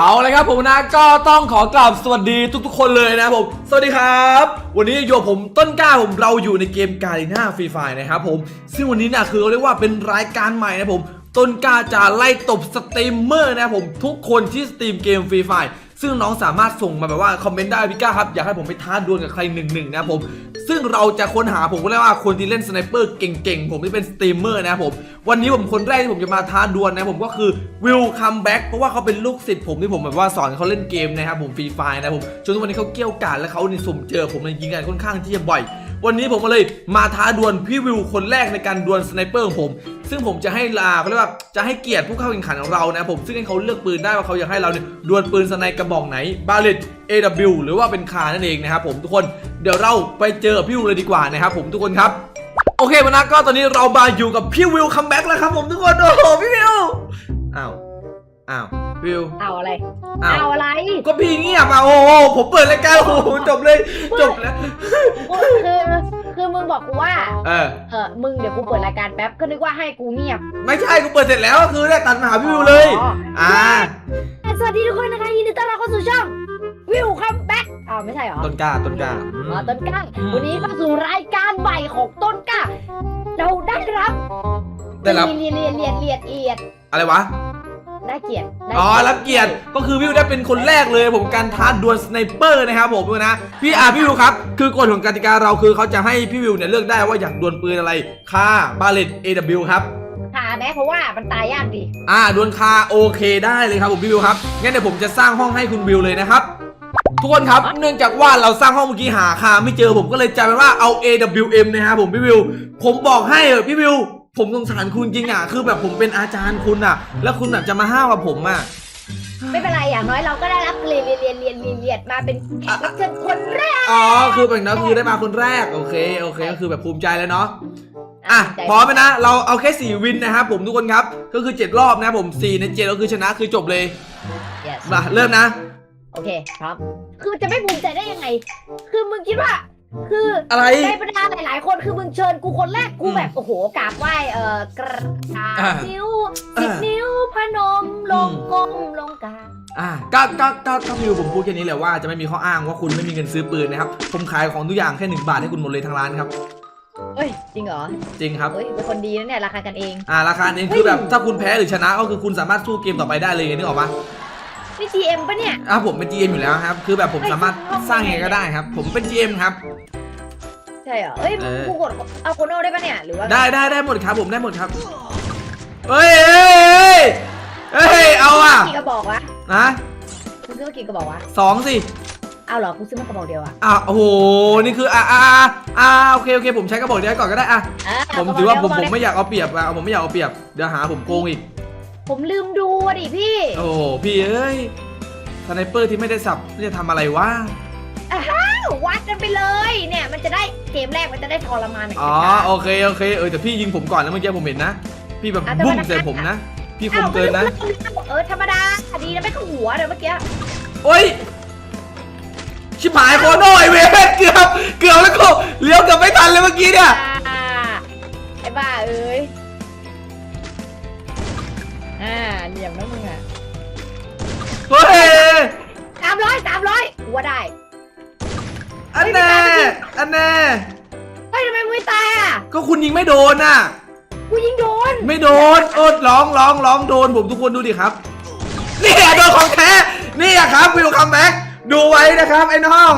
เอาเลยครับผมนะก็ต้องขอกราบสวัสดีทุกๆ คนเลยนะครับผม สวัสดีครับ วันนี้อยู่กับผมต้นกล้าผมเราอยู่ในเกมกา r ีน่าฟรีไฟนะครับผม ซึ่งวันนี้นี่ยคือเขาเรียกว่าเป็นรายการใหม่นะครับผมต้นกล้าจะไล่ตบสตรีมเมอร์นะครับผมทุกคนที่สตรีมเกมฟรีไฟซึ่งน้องสามารถส่งมาแบบว่าคอมเมนต์ได้พี่ก้าครับ อยากให้ผมไปท้าดวลกับใครหนึ่งหนึ่งนะครับผม ซึ่งเราจะค้นหาผมก็เรียกว่าคนที่เล่นสไนเปอร์เก่งๆ ผมที่เป็นสตรีมเมอร์นะครับผม วันนี้ผมคนแรกที่ผมจะมาท้าดวลนะผมก็คือวิลคัมแบ็กเพราะว่าเขาเป็นลูกศิษย์ผมที่ผมแบบว่าสอนเขาเล่นเกมนะครับผมฟรีไฟนะครับผมจนทุกวันนี้เขาเกี้ยวกาดและเขานี่สุ่มเจอผมในยิงกันค่อนข้างที่จะบ่อย วันนี้ผมเลยมาท้าดวลพี่วิวคนแรกในการดวลสไนเปอร์ของผม ซึ่งผมจะให้ลาเขาเรียกว่าจะให้เกียรติผู้เข้าแข่งขันของเรานะผมซึ่งให้เขาเลือกปืนได้ว่าเขาอยากให้เราเนี่ยดวลปืนสไนกระบอกไหนบาเลต AW หรือว่าเป็นคานั่นเองนะครับผมทุกคนเดี๋ยวเราไปเจอพี่วิวเลยดีกว่านะครับผมทุกคนครับโอเควันนี้ก็ตอนนี้เรามาอยู่กับพี่วิวคัมแบ็กแล้วครับผมทุกคนโอ้โหพี่วิวอ้าวอ้าว วิวเอาอะไร อ้าวเอาอะไรก็พี่เงียบอะโอ้โหผมเปิดรายการโอ้โหจบเลยจบแล้วคือคือคือมึงบอกกูว่า เออ เออมึงเดี๋ยวกูเปิดรายการแป๊บก็นึกว่าให้กูเงียบไม่ใช่กูเปิดเสร็จแล้วก็คือได้ตัดมาหาพี่วิวเลย อ๋ออ่า สวัสดีทุกคนนะคะยินดีต้อนรับเข้าสู่ช่องวิวคัมแบ็กอ้าวไม่ใช่เหรอต้นกล้าต้นกล้าอืม อ๋อต้นกล้าอืม วันนี้เข้าสู่รายการใหม่ของต้นกล้าเราได้รับได้รับเรียนเรียนเรียนเรียนเอียดอะไรวะ ได้เกียรติได้อ๋อรับเกียรติก็คือพี่วิวได้เป็นคนแรกเลยผมการท้าดวลสไนเปอร์นะครับผมนะพี่อ่าพี่วิวครับ คือกฎของกติกาเราคือเขาจะให้พี่วิวเนี่ยเลือกได้ว่าอยากดวลปืนอะไรค่าบาเลต AW ครับค่ะแม้เพราะว่ามันตายยากดิอ่าดวลคาโอเคได้เลยครับผมพี่วิวครับงั้นเดี๋ยวผมจะสร้างห้องให้คุณวิวเลยนะครับทุกคนครับ เนื่องจากว่าเราสร้างห้องเมื่อกี้หาคาไม่เจอผมก็เลยจำเป็นว่าเอา AWM นะครับผมพี่วิว ผมบอกให้เออพี่วิว ผมสงสารคุณจริงอะ คือแบบผมเป็นอาจารย์คุณอะ แล้วคุณแบบจะมาห้าวกับผมอะ ไม่เป็นไรอย่างน้อยเราก็ได้รับเรียนเรียนเรียนเรียนเรียนเรียนมาเป็นแขกรับเชิญคนแรก อ๋อ คือแบบนั้นคือได้มาคนแรก โอเค โอเค ก็คือแบบภูมิใจแล้วเนาะ อะใจพร้อมไหมนะ เราเอาแค่ 4 วินนะครับผมทุกคนครับ ก็คือ 7 รอบนะครับผม4ใน7ก็คือชนะคือจบเลย Yes มาเริ่มนะ โอเค พร้อม คือจะไม่ภูมิใจได้ยังไง คือมึงคิดว่า คืออะไร ในบรรดาหลายๆ คนคือมึงเชิญกูคนแรกกูอืมแบบโอ้โหกราบไหว้เอ่อกราบอ่านิ้วอ่าสิบนิ้วพนมลงอืมก้มลงกราบอะก็ก็ก็ก็มิวผมพูดแค่นี้เลยว่าจะไม่มีข้ออ้างว่าคุณไม่มีเงินซื้อปืนนะครับ ผมขายของทุกอย่างแค่1บาทให้คุณหมดเลยทางร้านครับเฮ้ยจริงเหรอจริงครับเฮ้ยเป็นคนดีนะเนี่ยราคากันเอง อ่าราคาเองคือแบบถ้าคุณแพ้หรือชนะก็คือคุณสามารถสู้เกมต่อไปได้เลยนึกออกปะนี่ GM ปะเนี่ยอะผมเป็น GM อยู่แล้วครับ คือแบบผมสามารถสร้างยังไงก็ได้ครับ ผมเป็น GM ครับ ใช่เหรอเอ้ยเออ กูกดเอาโคโน่ได้ปะเนี่ย หรือว่าได้ได้ได้หมดครับผมได้หมดครับเฮ้ยเฮ้ยเฮ้ยเฮ้ยเอาอะกี่กระบอกวะนะกูซื้อมากี่กระบอกวะสองสิเอาเหรอกูซื้อมากระบอกเดียวอะอะโอ้โหนี่คืออะอะอะโอเคโอเคผมใช้กระบอกเดียวก่อนก็ได้อะอะผมกระบกถือว่าผมเดียผมกระบอกเดียวไม่อยากเอาเปรียบอะผมไม่อยากเอาเปรียบเดี๋ยวหาผมโกงอีก ผมลืมดูอะดิพี่โอ้โหพี่เอ้ยสไนเปอร์ที่ไม่ได้สับจะทำอะไรวะอ้าววัดกันไปเลย เนี่ยมันจะได้ เกมแรกมันจะได้ทรมานหน่อยอ๋อโอเคโอเคเออแต่พี่ยิงผมก่อนแล้วเมื่อกี้ผมเห็นนะ พี่แบบอะแต่บุ้มมันใส่ผมนะ พี่คอ้ามวเกินนะ เออธรรมดาดีนะไม่เข้าหัวเดี๋ยวเมื่อกี้โอ้ยชิบหายโคโน่ไอเวทเกือบเกือบแล้วก็เลี้ยวเกือบไม่ทันเลยเมื่อกี้เนี่ยอ่าไอ้บ้าเอ้ยอ่าเหลี่ยมนะมึงอะเฮ้ยสามร้อยสามร้อยหัวได้อันแน่ อันแน่เฮ้ยทำไมมึงไม่ตายอะก็คุณยิงไม่โดนน่ะ กูยิงโดนไม่โดนโอดร้องร้องร้องโดนผมทุกคนดูดิครับ นี่อะโดนของแท้ นี่อะครับวิวคัมแบ็กดูไว้นะครับไอ้น้อง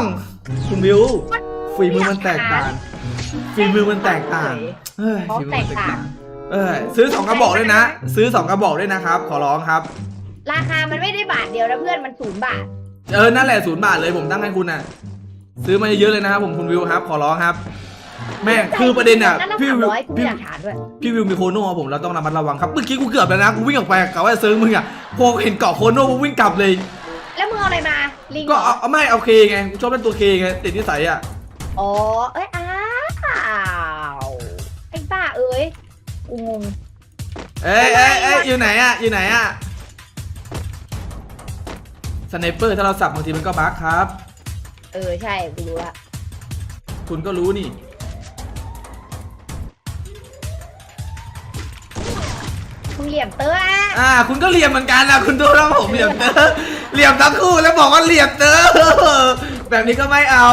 คุณวิวฝีมือมันแตกต่างฝีมือมันแตกต่างเฮ้ยฝีมือมันแตกต่างเออซื้อสองกระบอกด้วยนะ ซื้อสองกระบอกด้วยนะครับ ขอร้องครับ ราคามันไม่ได้บาทเดียวนะเพื่อนมันศูนย์บาท เออนั่นแหละศูนย์บาทเลยผมตั้งให้คุณน่ะ ซื้อมาเยอะๆเลยนะครับผมคุณวิวครับขอร้องครับ แม่งคือประเด็นอะนั่นพี่สามวิวร้อยกูพี่อยากถามด้วยพี่วิวมีโคโน่ผมเราต้องระมัดระวังครับเมื่อกี้กูเกือบแล้วนะกูวิ่งออกไปกะว่าจะเซิร์ฟมึงอะพอเห็นเกาะโคโน่กูวิ่งกลับเลย แล้วมึงเอาอะไรมาลิงก็เหรเอาอเอาไม่เอาเคไงกูชอบเล่นตัวเคไงติดนิสัยอะอ๋อเอ้ยอ้าวไอ้บ้าเอ้ยกูงงเอ้ยเอ้ยเอ้ยอยู่ไหนอะอยู่ไหนอะสไนเปอร์ถ้าเราสับบางทีมันก็บั๊กครับ เออใช่กูรู้ละคุณก็รู้นี่ มึงเหลี่ยมเตอร์อะอ่า คุณก็เหลี่ยมเหมือนกันนะคุณดูแล้วผมเหลี่ยมเตอร์เหลี่ยมทั้งคู่แล้วบอกว่าเหลี่ยมเตอแบบนี้ก็ไม่เอา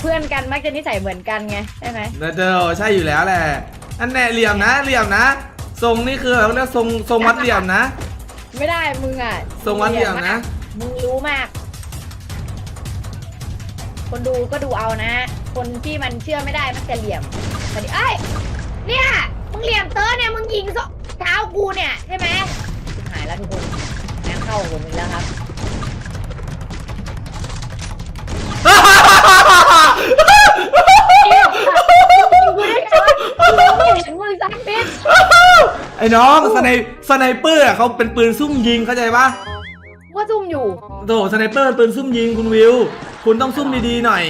เพื่อนกันมักจะนิสัยเหมือนกันไงใช่ไหมนะเดอใช่อยู่แล้วแหละอันแน่เหลี่ยมนะเหลี่ยมนะ ทรงนี่คือแบบเรียกทรงทรงวัดเหลี่ยมนะ ไม่ได้มึงอะทรงวัดเหลี่ยมนะ มึงรู้มาก คนดูก็ดูเอานะ คนที่มันเชื่อไม่ได้มันจะเหลี่ยมแต่เอ้ย เนี่ย มึงเหลี่ยมเตอร์เนี่ยมึงยิงซะเท้ากูเนี่ยใช่ไหมหายแล้วทุกคนงานเข้าผมอีกแล้วครับไอ้น้องสไนสไนเปอร์เขาเป็นปืนซุ่มยิงเข้าใจปะว่าซุ่มอยู่โถสไนเปอร์ปืนซุ่มยิงคุณวิว คุณต้องซุ่มดีๆหน่อย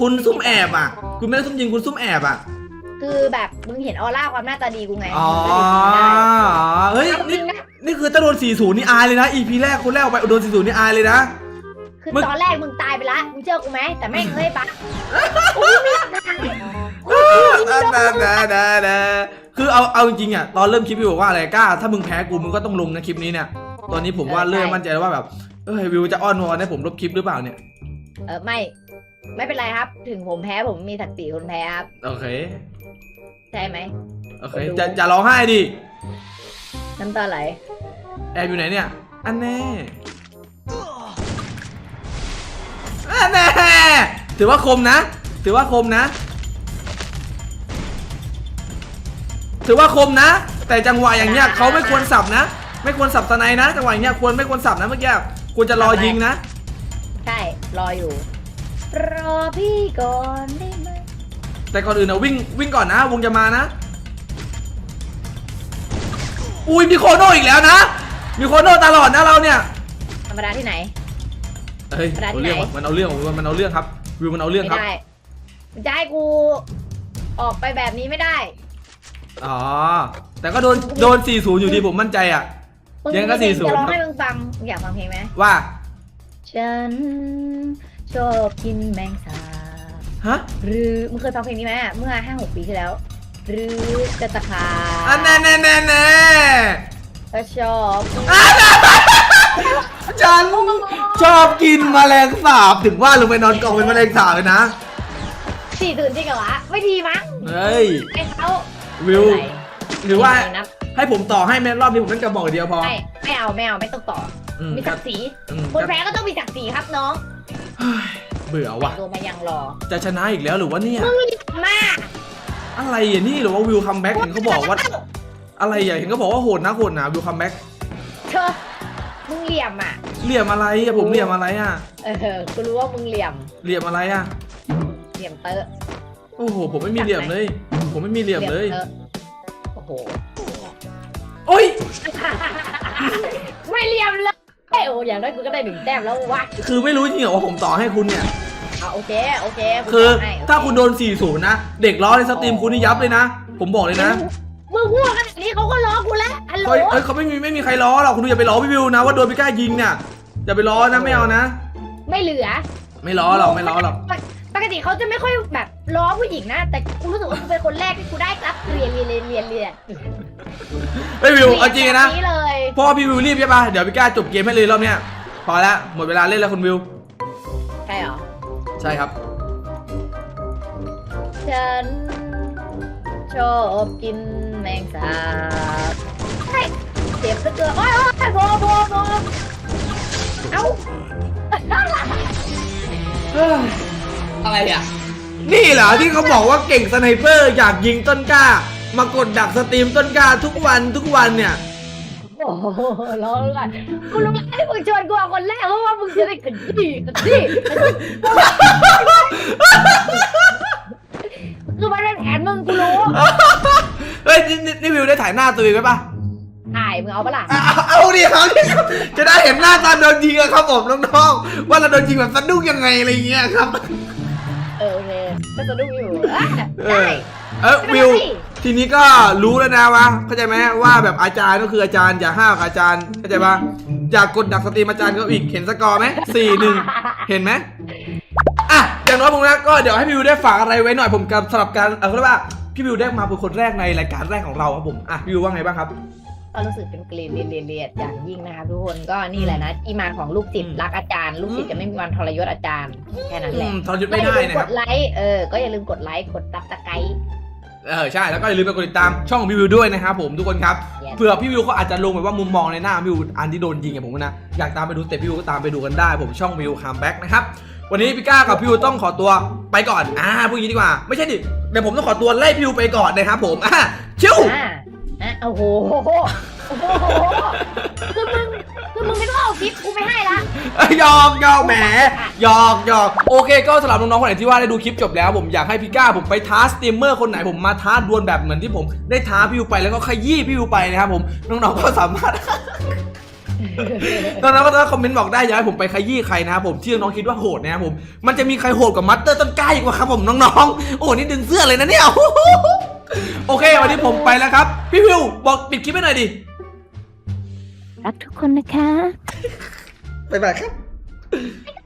คุณซุ่มแอบอะ คุณไม่ได้ซุ่มยิงคุณซุ่มแอบอะ คือแบบมึงเห็นออร่าความหน้าตาดีกูไงอ๋อมึงก็เลยยิงได้เฮ้ยเอาจรินี่งนะนี่คือถ้าโดน40 นี่อายเลยนะ EP แรกคนแรกออกไปโดน40 นี่อายเลยนะ คือมึงตอนแรกมึงตายไปละมึงเชื่อกูไหมแต่แม่งเฮ้ยปะกูไม่ตายกูยิงนะโดนะนนะนะนะคือเอาเอาจริงๆอะตอนเริ่มคลิปวิวบอกว่าอะไรกล้า ถ้ามึงแพ้กูมึงก็ต้องลงนะคลิปนี้เนี่ยตอนนี้ผมว่าเริ่มมั่นใจแล้วว่าแบบ เอ้ยวิวจะอ้อนวอนให้ผมลบคลิปหรือเปล่าเนี่ย เออไม่ ไม่เป็นไรครับ ถึงผมแพ้ผมมีศักดิ์ศรีคนแพ้ครับ โอเค ใช่ไหม โอเค จะจะร้องไห้ดิ น้ำตาไหล แอบอยู่ไหนเนี่ย อันแน่ อันแน่ ถือว่าคมนะ ถือว่าคมนะ ถือว่าคมนะ แต่จังหวะอย่างเงี้ยเขาไม่ควรสับนะ ไม่ควรสับสไนนะ จังหวะอย่างเงี้ยควรไม่ควรสับนะเมื่อกี้ ควรจะรอยิงนะ ใช่ รออยู่ รอพี่ก่อนได้ไหมแต่ก่อนอื่นนะวิ่งวิ่งก่อนนะ วงจะมานะ อุ้ยมีโคโน่อีกแล้วนะ มีโคโน่ตลอดนะเราเนี่ยธรรมดาที่ไหน เฮ้ยกระดาษเอาเรื่องที่ไหนว่ะมันเอาเรื่องว่ะมันเอาเรื่องครับ วิวมันเอาเรื่องไม่ครับ ได้มันจะให้กู ออกไปแบบนี้ไม่ได้ อ๋อ แต่ก็โดนโดน 40 อยู่ดีผมมั่นใจอะ มึงยังก็มีเพล40 จะร้องให้มึงฟังมึงอยากฟังเพลงไหมว่าฉันชอบกินแมงสาบฮะหรือมึงเคยฟังเพลงนี้ไหมอะเมื่อห้าหกปีที่แล้ว หรือจะตะขาอันแน่แน่แน่แน่ก็ชอบฉันชอบกินแมลงสาบถึงว่าลงไปนอนกองเป็นแมลงสาบเลยนะสี่ตื่นจริงเหรอวะไม่ดีมั้งเฮ้ยไอ้เขาวิวไม่ หรือว่าไม่นับให้ผมต่อให้แม่รอบนี้ผมเล่นกระบอกเดียวพอไม่ไม่เอาไม่เอาไม่ต้องต่ออือมมีศักดิ์ศรีอืมคนแพ้ก็ต้องมีศักดิ์ศรีครับน้องเฮ้ยเบื่อว่ะ ตัวมายังรอจะชนะอีกแล้วหรือว่าเนี่ยมึงมากอะไรอะนี่หรือว่าวิวคัมแบ็กเห็นเขาบอกว่า อะไรอะเห็นเขาบอกว่าโหดนะโหดนะวิวคัมแบ็กเธอมึงเหลี่ยมอะ เหลี่ยมอะไรอะผมเหลี่ยมอะไรอะเออกูรู้ว่ามึงเหลี่ยมเหลี่ยมอะไรอะ เหลี่ยมเตอะโอ้โหผมไม่มีเหลี่ยมเลย ผมไม่มีเหลี่ยมเลย ตอะโอ้โหโอ้ย ไม่เหลี่ยมเลยโอ้อย่างน้อยกูก็ได้หนึ่งแต้มแล้ววะคือไม่รู้จริงเหรอว่าผมต่อให้คุณเนี่ย อะโอเคโอเคกูคือต่ให้โอเถ้าคุณโดน 40 นะ เด็กล้อในสตรีมคุณนี่ยับเลยนะ ผมบอกเลยนะมึงพูดขนาดนี้เขาก็ล้อกูแล้วฮัลโหลเฮ้ยเอ้ยเขาไม่มีไม่มีใครล้อหรอก คุณดูอย่าไปล้อพี่วิวนะ ว่าโดนพี่ก้ายิงเนี่ย อย่าไปล้อนะไม่เอานะ ไม่เหลือไม่ล้อหรอกไม่ล้อหรอกป กติเขาจะไม่ค่อยแบบล้อผู้หญิงนะ แต่กูรู้สึกว่ากูเป็นคนแรกที่กูได้รับเรียนเรียนเรียนเรียนเรียนเฮ้ยวิวเอาจริงนะแบบนี้เลยเพราะว่าพี่วิวรีบใช่ปะเดี๋ยวพี่ก้าจบเกมให้เลยรอบเนี้ยพอละหมดเวลาเล่นแล้วคุณวิว ใช่เหรอใช่ครับ ฉันชอบกินแมงสาบเฮ้ยเจ็บเหลือเกินโอ้ยโอ้ยโบโบโบเอ้า อะไรอะนี่เหรอที่เขาบอกว่าเก่งสไนเปอร์อยากยิงต้นกล้า มากดดักสตรีมต้นกล้าทุกวันทุกวันเนี่ยโอ้โหร้องเลยกูรู้แล้วที่มึงชวนกูเอาคนแรกเพราะว่ามึงจะได้ขยี้ขยี้ขยี้คือมันเป็นแผนมึงกูรู้เฮ้ยนี่นี่นี่วิวได้ถ่ายหน้าตัวเองไหมปะถ่ายมึงเอาปะล่ะเอาเอาเอาดิเอาดิจะได้เห็นหน้าตอนโดนยิงอะครับผมน้องๆว่าเราโดนยิงแบบสะดุ้งยังไงอะไรเงี้ยครับ เออโอเคก็สะดุ้งอยู่อะเอได้ อเออวิวทีนี้ก็รู้แล้วนะวะ เข้าใจไหมว่าแบบอาจารย์ก็คืออาจารย์อย่าห้าวกับอาจารย์ เข้าใจปะอยากกดดักสตรีมอาจารย์เขาอีก เห็นสกอร์ไหมสี่หนึ่งเห็นไหมอะอย่างน้อยผมนะก็เดี๋ยวให้พี่วิวได้ฝากอะไรไว้หน่อยผมกับสำหรับการ เออเขาเรียกว่าพี่วิวได้มาเป็นคนแรกในรายการแรกของเราครับผม อะพี่วิวว่าไงบ้างครับ ก็รู้สึกเป็นเกลียดเรียดเรียดเรียดอย่างยิ่งนะคะทุกคนก็นี่แหละนะที่มาของลูกศิษย์รักอาจารย์ ลูกศิษย์จะไม่มีวันทรยศอาจารย์แค่นั้นอืแหละมทรยศไม่ได้ก็อย่าลืนะกครับดไลค์เออก็อย่าลืมกดไลค์กดตับตะไคร้เออใช่แล้วก็อย่าลืมไปกดติดตามช่องของพี่วิวด้วยนะครับผมทุกคนครับ Yes เผื่อพี่วิวเขาอาจจะลงแบบว่ามุมมองในหน้าพี่วิวอันที่โดนยิงอะผมนะอยากตามไปดูแต่พี่วิวก็ตามไปดูกันได้ ผมช่องวิวคัมแบ็กนะครับวันนี้พี่ก้ากับพี่วิวต้องขอตัวไปก่อนอ่าพูดอย่างนี้ดีกว่าไม่ใช่ดิเดี๋ยวผมต้องขอตัวไล่พี่วิวไปก่อนนะครับผมอะชิว อะโอ้โหโอ้โหคือมึงคือมึงไม่ต้องเอาคลิปกูไม่ให้ละยหยอกหยอกแหมหยอกหยอกโอเค ก็สำหรับน้องๆคนไหนที่ว่าได้ดูคลิปจบแล้ว ผมอยากให้พี่ก้าผมไปท้าสตรีมเมอร์คนไหนผมมาท้าดวลแบบเหมือนที่ผมได้ท้าพี่วิวไปแล้วก็ขยี้พี่วิวไปนะครับผมน้องๆก็สามารถ น้องๆก็ต้องคอมเมนต์บอกได้อยากให้ผมไปขยี้ใครนะครับผมที่น้องๆคิดว่าโหดนะครับผมมันจะมีใครโหดกว่ามัตเตอร์ต้นกล้าอีกว่าครับผมน้องๆโอ้นี่ดึงเสื้อเลยนะเนี่ย โอเค วันนี้ผมไปแล้วครับ พี่วิวบอกปิดคลิปให้หน่อยดิ รักทุกคนนะคะไปไปครับ